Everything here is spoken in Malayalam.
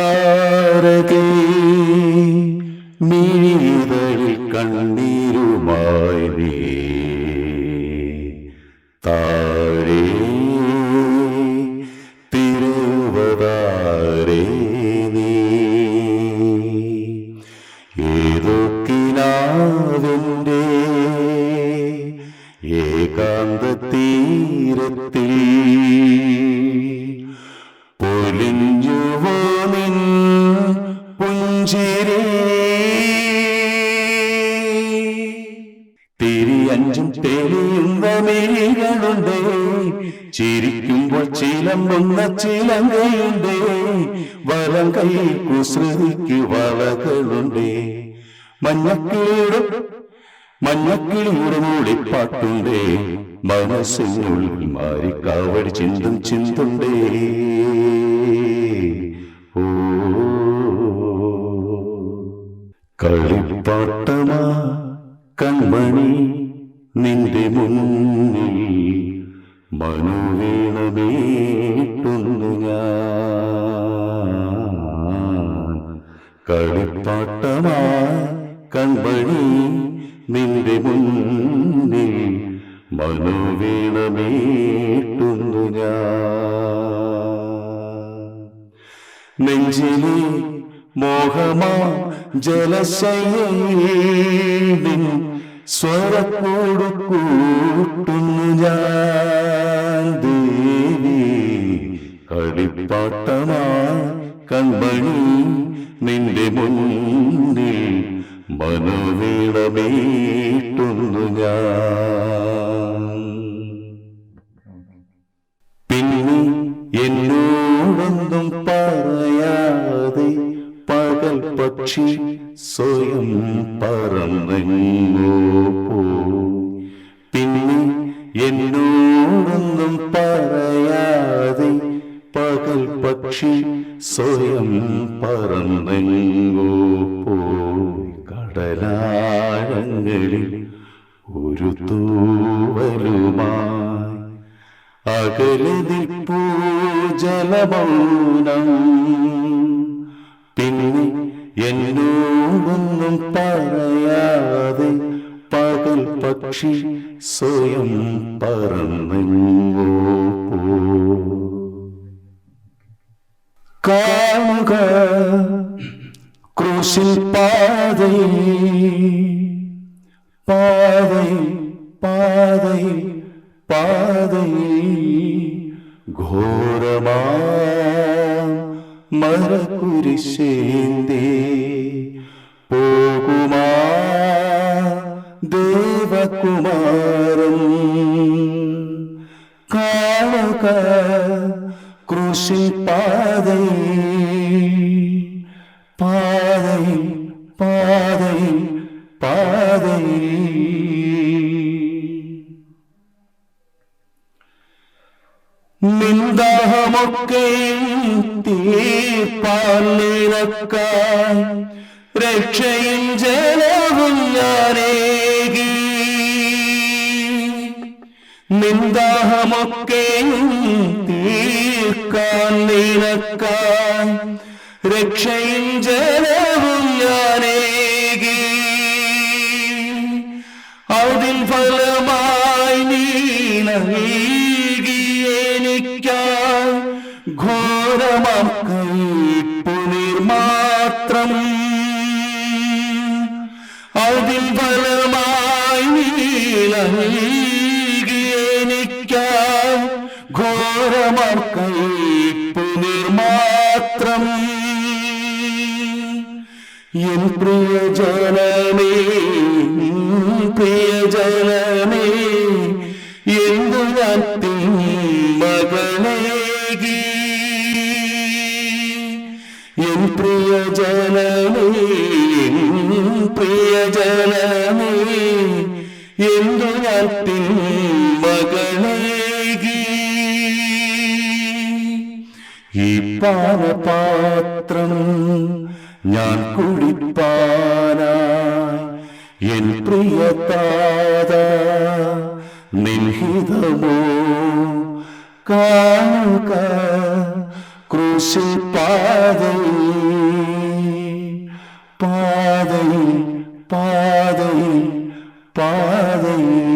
Go. മിഴികളുണ്ട് ചിരിക്കുമ്പോൾ ചിലമ്പുന്ന ചിലങ്കയുണ്ട് വലം കൈയിൽ കുസൃതിക്ക് വളകളുണ്ട്. മഞ്ഞക്കിളിയുടെ മഞ്ഞക്കിളിയുടെ മൂളിപ്പാട്ടുണ്ട് മനസ്സിനുള്ളിൽ മാറി കാവടി ചിന്തും ചിന്തുണ്ടേ. കളിപ്പാട്ടമാ കൺമണി നിന്റെ മുന്നിൽ. മനോവീണമേട്ടുന്നു ഞാൻ. കളിപ്പാട്ടമാ കൺമണി നിന്റെ മുന്നിൽ മനോവീണമേട്ടുന്നു ഞാൻ. നെഞ്ചിലെ മോഹമാ ജലശയ മുന്നിൽ മനോവീണമേട്ടുന്നു ഞാൻ. പിന്നെ എന്നോടൊന്നും പറയാതെ പകൽ പക്ഷി സ്വയം പറന്നെങ്ങോ പോ പിന്നെ എന്നോടൊന്നും പറയാതെ പകൽ പക്ഷി സ്വയം പറന്നെങ്ങോ പോയി കടലാഴങ്ങളിൽ ഒരു തൂവലുമായി. അകലതിൽ പൂജലമൗനം പിന്നെ എന്നോടൊന്നും പറയാതെ പകൽ പക്ഷി സ്വയം പറന്നെങ്ങോ കാണുക ക്രൂശിൽ പാതയിൽ പാതയിൽ പാതയിൽ പാതയിൽ ഘോരമാ മരക്കുരിശേന്തേ പോകുമാ ദേവകുമാരൻ കാണുക പാതയിൽ പാതയിൽ പാതയിൽ. നിന്ദാഹമൊക്കെ തീർപ്പാൻ നിനക്കായി രക്ഷയും ജലവും ഞാനേകി. നിന്ദാഹമൊക്കെ തീർക്കാൻ നിനക്കായി രക്ഷയും ജലവും ഞാനേകി അതിൻ ഫലമായി നീ നൽകി എനിക്കായി ഘോരമാം പുനിർമാത്രം അതിൻ ഫലമായി നീ നൽകി എനിക്കായി എൻ പ്രിയജനമേ പ്രിയജനമേ എന്തു മകളേകി എൻ പ്രിയജനമേ പ്രിയജനമേ എന്തു മകളേകി ഈ പാനപാത്രം ഞാൻ കുടിപ്പാനാ എൻ പ്രിയതാത നിൻഹിതമോ കാണുക ക്രൂശിപ്പാതയിൽ പാതയിൽ പാതയിൽ പാതയിൽ